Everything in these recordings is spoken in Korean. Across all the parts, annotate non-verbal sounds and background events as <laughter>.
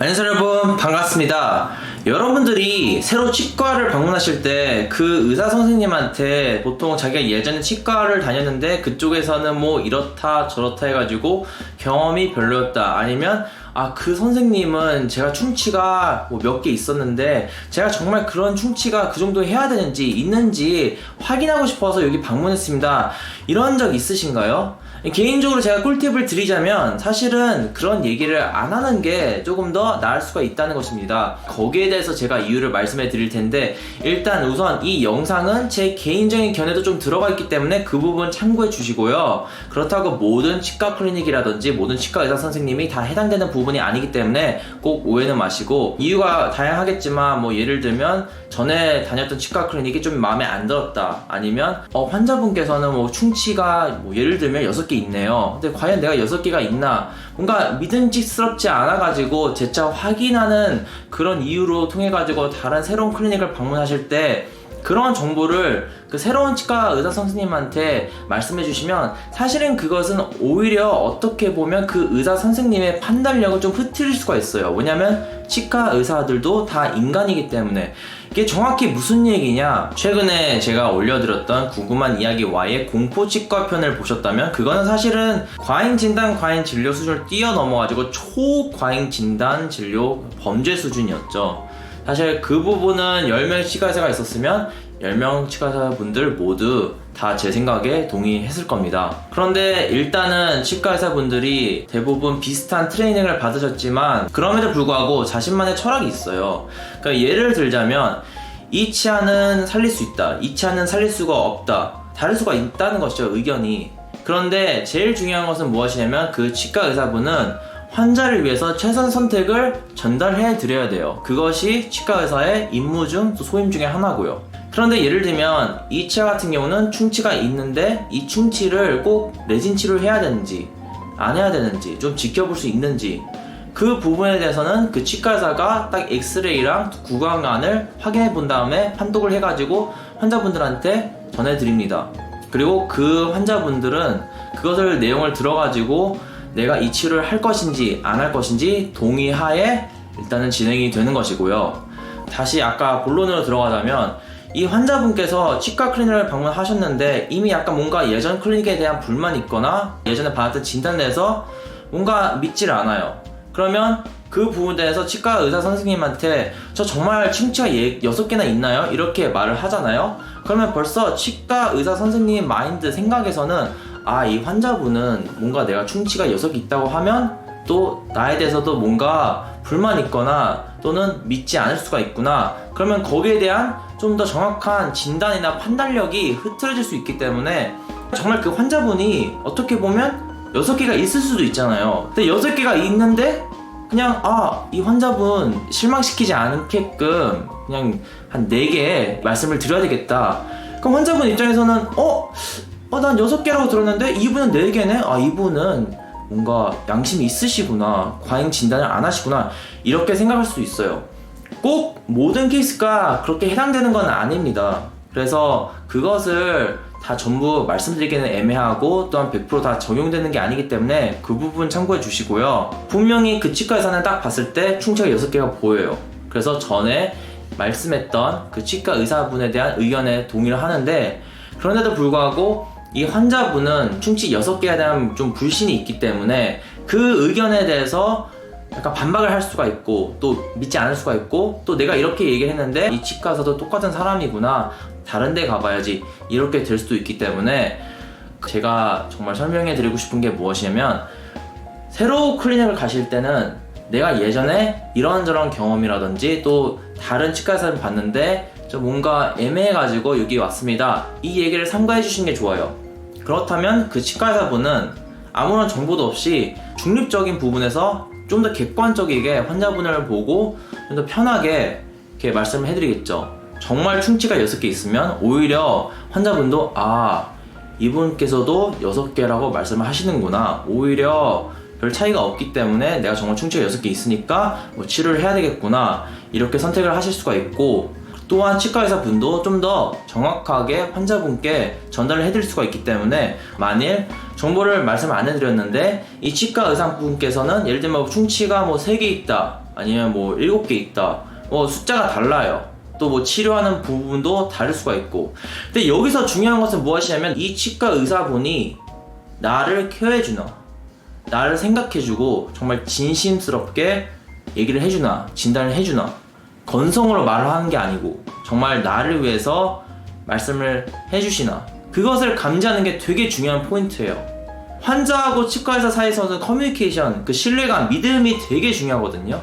안녕하세요 여러분. 반갑습니다. 여러분들이 새로 치과를 방문하실 때 그 의사 선생님한테 보통 자기가 예전에 치과를 다녔는데 그쪽에서는 뭐 이렇다 저렇다 해가지고 경험이 별로였다. 아니면 아 그 선생님은 제가 충치가 뭐 몇 개 있었는데 제가 정말 그런 충치가 그 정도 해야 되는지 있는지 확인하고 싶어서 여기 방문했습니다. 이런 적 있으신가요? 개인적으로 제가 꿀팁을 드리자면 사실은 그런 얘기를 안 하는 게 조금 더 나을 수가 있다는 것입니다. 거기에 대해서 제가 이유를 말씀해 드릴 텐데 일단 우선 이 영상은 제 개인적인 견해도 좀 들어가 있기 때문에 그 부분 참고해 주시고요. 그렇다고 모든 치과 클리닉이라든지 모든 치과 의사 선생님이 다 해당되는 부분이 아니기 때문에 꼭 오해는 마시고 이유가 다양하겠지만 뭐 예를 들면 전에 다녔던 치과 클리닉이 좀 마음에 안 들었다 아니면 어, 환자분께서는 뭐 충치가 뭐 예를 들면 6개 있네요. 근데 과연 내가 6개가 있나? 뭔가 믿음직스럽지 않아가지고 재차 확인하는 그런 이유로 통해가지고 다른 새로운 클리닉을 방문하실 때 그런 정보를 그 새로운 치과 의사 선생님한테 말씀해 주시면 사실은 그것은 오히려 어떻게 보면 그 의사 선생님의 판단력을 좀 흐트릴 수가 있어요. 왜냐면 치과 의사들도 다 인간이기 때문에 이게 정확히 무슨 얘기냐 최근에 제가 올려드렸던 궁금한 이야기 Y의 공포치과 편을 보셨다면 그거는 사실은 과잉 진단 과잉 진료 수준을 뛰어넘어가지고 초과잉 진단 진료 범죄 수준이었죠. 사실 그 부분은 10명 치과의사가 있었으면 10명 치과의사 분들 모두 다 제 생각에 동의했을 겁니다. 그런데 일단은 치과의사 분들이 대부분 비슷한 트레이닝을 받으셨지만 그럼에도 불구하고 자신만의 철학이 있어요. 그러니까 예를 들자면 이 치아는 살릴 수 있다. 이 치아는 살릴 수가 없다. 다를 수가 있다는 것이죠, 의견이. 그런데 제일 중요한 것은 무엇이냐면 그 치과 의사분은 환자를 위해서 최선 선택을 전달해 드려야 돼요. 그것이 치과 의사의 임무 중또 소임 중에 하나고요. 그런데 예를 들면 이 치아 같은 경우는 충치가 있는데 이 충치를 꼭 레진 치료를 해야 되는지 안 해야 되는지 좀 지켜볼 수 있는지 그 부분에 대해서는 그 치과 의사가 딱 엑스레이랑 구강안을 확인해 본 다음에 판독을 해가지고 환자분들한테 전해드립니다. 그리고 그 환자분들은 그것을 내용을 들어가지고 내가 이 치료를 할 것인지 안 할 것인지 동의하에 일단은 진행이 되는 것이고요. 다시 아까 본론으로 들어가자면 이 환자분께서 치과 클리닉을 방문하셨는데 이미 약간 뭔가 예전 클리닉에 대한 불만이 있거나 예전에 받았던 진단에서 뭔가 믿질 않아요. 그러면 그 부분에 대해서 치과 의사 선생님한테 저 정말 충치가 예, 6개나 있나요? 이렇게 말을 하잖아요. 그러면 벌써 치과 의사 선생님 마인드 생각에서는 아, 이 환자분은 뭔가 내가 충치가 6개 있다고 하면 또 나에 대해서도 뭔가 불만 있거나 또는 믿지 않을 수가 있구나. 그러면 거기에 대한 좀 더 정확한 진단이나 판단력이 흐트러질 수 있기 때문에 정말 그 환자분이 어떻게 보면 6개가 있을 수도 있잖아요. 근데 6개가 있는데 그냥 아, 이 환자분 실망시키지 않게끔 그냥 한 4개 말씀을 드려야 되겠다. 그럼 환자분 입장에서는 어? 어, 난 여섯 개라고 들었는데 이분은 네 개네. 아, 이분은 뭔가 양심이 있으시구나. 과잉 진단을 안 하시구나. 이렇게 생각할 수 있어요. 꼭 모든 케이스가 그렇게 해당되는 건 아닙니다. 그래서 그것을 다 전부 말씀드리기는 애매하고 또한 100%다 적용되는 게 아니기 때문에 그 부분 참고해 주시고요. 분명히 그 치과에서는 딱 봤을 때 충치가 6개가 보여요. 그래서 전에 말씀했던 그 치과 의사분에 대한 의견에 동의를 하는데 그런데도 불구하고 이 환자분은 충치 6개에 대한 좀 불신이 있기 때문에 그 의견에 대해서 약간 반박을 할 수가 있고 또 믿지 않을 수가 있고 또 내가 이렇게 얘기를 했는데 이 집 가서도 똑같은 사람이구나 다른 데 가봐야지 이렇게 될 수도 있기 때문에 제가 정말 설명해 드리고 싶은 게 무엇이냐면 새로 클리닉을 가실 때는 내가 예전에 이런저런 경험이라든지 또 다른 치과에서 봤는데 좀 뭔가 애매해가지고 여기 왔습니다. 이 얘기를 삼가해 주시는 게 좋아요. 그렇다면 그 치과의사분은 아무런 정보도 없이 중립적인 부분에서 좀 더 객관적이게 환자분을 보고 좀 더 편하게 이렇게 말씀을 해드리겠죠. 정말 충치가 6개 있으면 오히려 환자분도 아, 이분께서도 6개라고 말씀을 하시는구나. 오히려 별 차이가 없기 때문에 내가 정말 충치가 6개 있으니까 뭐 치료를 해야 되겠구나. 이렇게 선택을 하실 수가 있고 또한 치과 의사 분도 좀 더 정확하게 환자분께 전달을 해드릴 수가 있기 때문에 만일 정보를 말씀 안 해드렸는데 이 치과 의사분께서는 예를 들면 뭐 충치가 뭐 3개 있다 아니면 뭐 7개 있다 뭐 숫자가 달라요. 또뭐 치료하는 부분도 다를 수가 있고. 근데 여기서 중요한 것은 무엇이냐면 이 치과 의사분이 나를 케어해주나 나를 생각해주고 정말 진심스럽게 얘기를 해주나 진단을 해주나 건성으로 말을 하는 게 아니고 정말 나를 위해서 말씀을 해주시나 그것을 감지하는 게 되게 중요한 포인트예요. 환자하고 치과의사 사이에서는 커뮤니케이션, 그 신뢰감, 믿음이 되게 중요하거든요.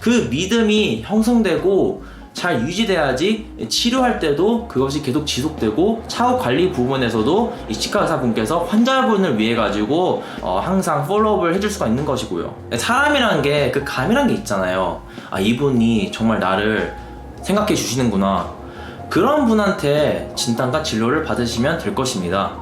그 믿음이 형성되고 잘 유지돼야지 치료할 때도 그것이 계속 지속되고 차후 관리 부분에서도 이 치과 의사분께서 환자분을 위해 가지고 어, 항상 follow-up을 해줄 수가 있는 것이고요. 사람이란 게 그 감이란 게 있잖아요. 아 이분이 정말 나를 생각해 주시는구나. 그런 분한테 진단과 진료를 받으시면 될 것입니다.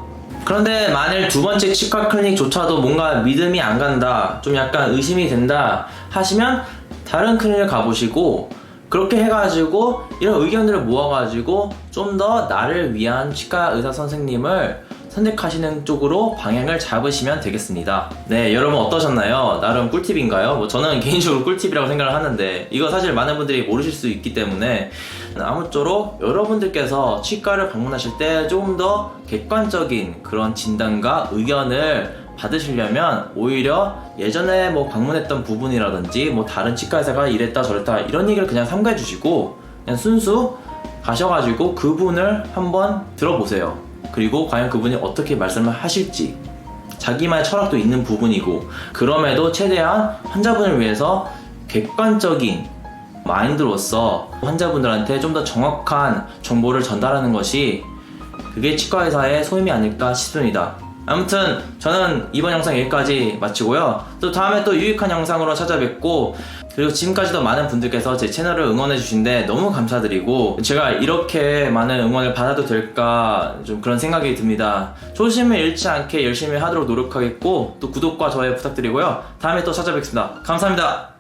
그런데 만일 두 번째 치과 클리닉조차도 뭔가 믿음이 안 간다, 좀 약간 의심이 된다 하시면 다른 클리닉을 가보시고 그렇게 해가지고 이런 의견들을 모아가지고 좀 더 나를 위한 치과 의사 선생님을 선택하시는 쪽으로 방향을 잡으시면 되겠습니다. 네, 여러분 어떠셨나요? 나름 꿀팁인가요? 뭐 저는 <laughs> 개인적으로 꿀팁이라고 생각을 하는데 이거 사실 많은 분들이 모르실 수 있기 때문에 아무쪼록 여러분들께서 치과를 방문하실 때 조금 더 객관적인 그런 진단과 의견을 받으시려면 오히려 예전에 뭐 방문했던 부분이라든지 뭐 다른 치과 의사가 이랬다 저랬다 이런 얘기를 그냥 삼가해 주시고 그냥 순수 가셔가지고 그분을 한번 들어보세요. 그리고 과연 그분이 어떻게 말씀을 하실지 자기만의 철학도 있는 부분이고 그럼에도 최대한 환자분을 위해서 객관적인 마인드로서 환자분들한테 좀 더 정확한 정보를 전달하는 것이 그게 치과 의사의 소임이 아닐까 싶습니다. 아무튼 저는 이번 영상 여기까지 마치고요. 또 다음에 또 유익한 영상으로 찾아뵙고 그리고 지금까지도 많은 분들께서 제 채널을 응원해 주신데 너무 감사드리고 제가 이렇게 많은 응원을 받아도 될까 좀 그런 생각이 듭니다. 초심을 잃지 않게 열심히 하도록 노력하겠고 또 구독과 좋아요 부탁드리고요. 다음에 또 찾아뵙겠습니다. 감사합니다.